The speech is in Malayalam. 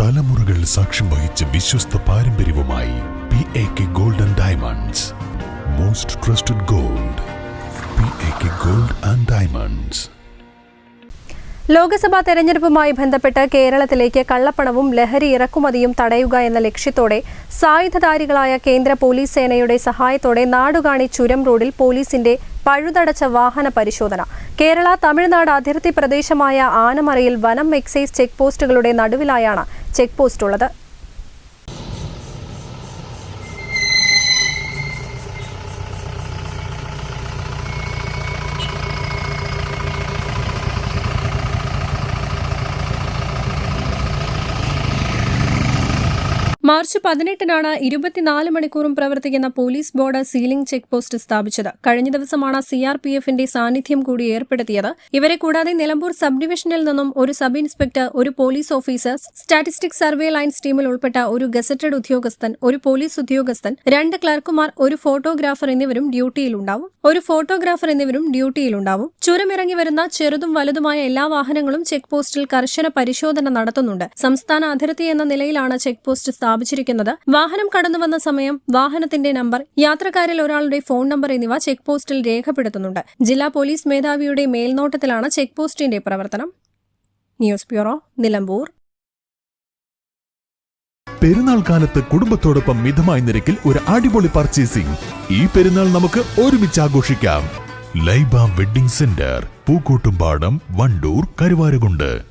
തലമുറകൾ സാക്ഷ്യം വഹിച്ച വിശ്വസ്ത പാരമ്പര്യവുമായി P A K golden diamonds most trusted gold P A K gold and diamonds Lok Sabha തെരഞ്ഞെടുപ്പുമായി ബന്ധപ്പെട്ട് കേരളത്തിലേക്ക് കള്ളപ്പണവും ലഹരി ഇറക്കുമതിയും തടയുക എന്ന ലക്ഷ്യത്തോടെ സായുധധാരികളായ കേന്ദ്ര പോലീസ് സേനയുടെ സഹായത്തോടെ നാടുകാണി ചുരം റോഡിൽ പോലീസിന്റെ പഴുതടച്ച വാഹന പരിശോധന. കേരള തമിഴ്നാട് അതിർത്തി പ്രദേശമായ ആനമറയിൽ വനം എക്സൈസ് ചെക്ക് പോസ്റ്റുകളുടെ നടുവിലായാണ് ചെക്ക് പോസ്റ്റ് ഉള്ളത് മാർച്ച് പതിനെട്ടിനാണ് ഇരുപത്തിനാല് മണിക്കൂറും പ്രവർത്തിക്കുന്ന police board sealing check post സ്ഥാപിച്ചത്. കഴിഞ്ഞ ദിവസമാണ് സി ആർ പി എഫിന്റെ സാന്നിധ്യം കൂടി ഏർപ്പെടുത്തിയത്. ഇവരെ കൂടാതെ നിലമ്പൂർ സബ് ഡിവിഷനിൽ നിന്നും ഒരു സബ് ഇൻസ്പെക്ടർ ഒരു police officer statistic survey lines ടീമിൽ ഉൾപ്പെട്ട ഒരു ഗസറ്റഡ് ഉദ്യോഗസ്ഥൻ ഒരു പോലീസ് ഉദ്യോഗസ്ഥൻ രണ്ട് ക്ലർക്കുമാർ ഒരു ഫോട്ടോഗ്രാഫർ എന്നിവരും ഡ്യൂട്ടിയിലുണ്ടാവും. ഒരു ഫോട്ടോഗ്രാഫർ എന്നിവരും ഡ്യൂട്ടിയിലുണ്ടാവും. ചുരമിറങ്ങി വരുന്ന ചെറുതും വലുതുമായ എല്ലാ വാഹനങ്ങളും ചെക്ക് പോസ്റ്റിൽ കർശന പരിശോധന നടത്തുന്നുണ്ട്. സംസ്ഥാന അതിർത്തി എന്ന നിലയിലാണ് ചെക്ക് പോസ്റ്റ് സ്ഥാപിച്ചിരിക്കുന്നത്. വാഹനം കടന്നുവന്ന സമയം വാഹനത്തിന്റെ നമ്പർ യാത്രക്കാരിൽ ഒരാളുടെ ഫോൺ നമ്പർ എന്നിവ ചെക്ക് പോസ്റ്റിൽ രേഖപ്പെടുത്തുന്നുണ്ട്. ജില്ലാ പോലീസ് മേധാവിയുടെ മേൽനോട്ടത്തിലാണ് ചെക്ക് പോസ്റ്റിന്റെ പ്രവർത്തനം. News bureau Nilambur. പെരുന്നാൾ കാലത്ത് കുടുംബത്തോടൊപ്പം മിതമായ നിരക്കിൽ ഒരു അടിപൊളി പർച്ചേസിംഗ് ഈ പെരുന്നാൾ നമുക്ക് ഒരുമിച്ച് ആഘോഷിക്കാം. Laiba wedding centre Pookkottumpadam Wandoor Karuvarakundu.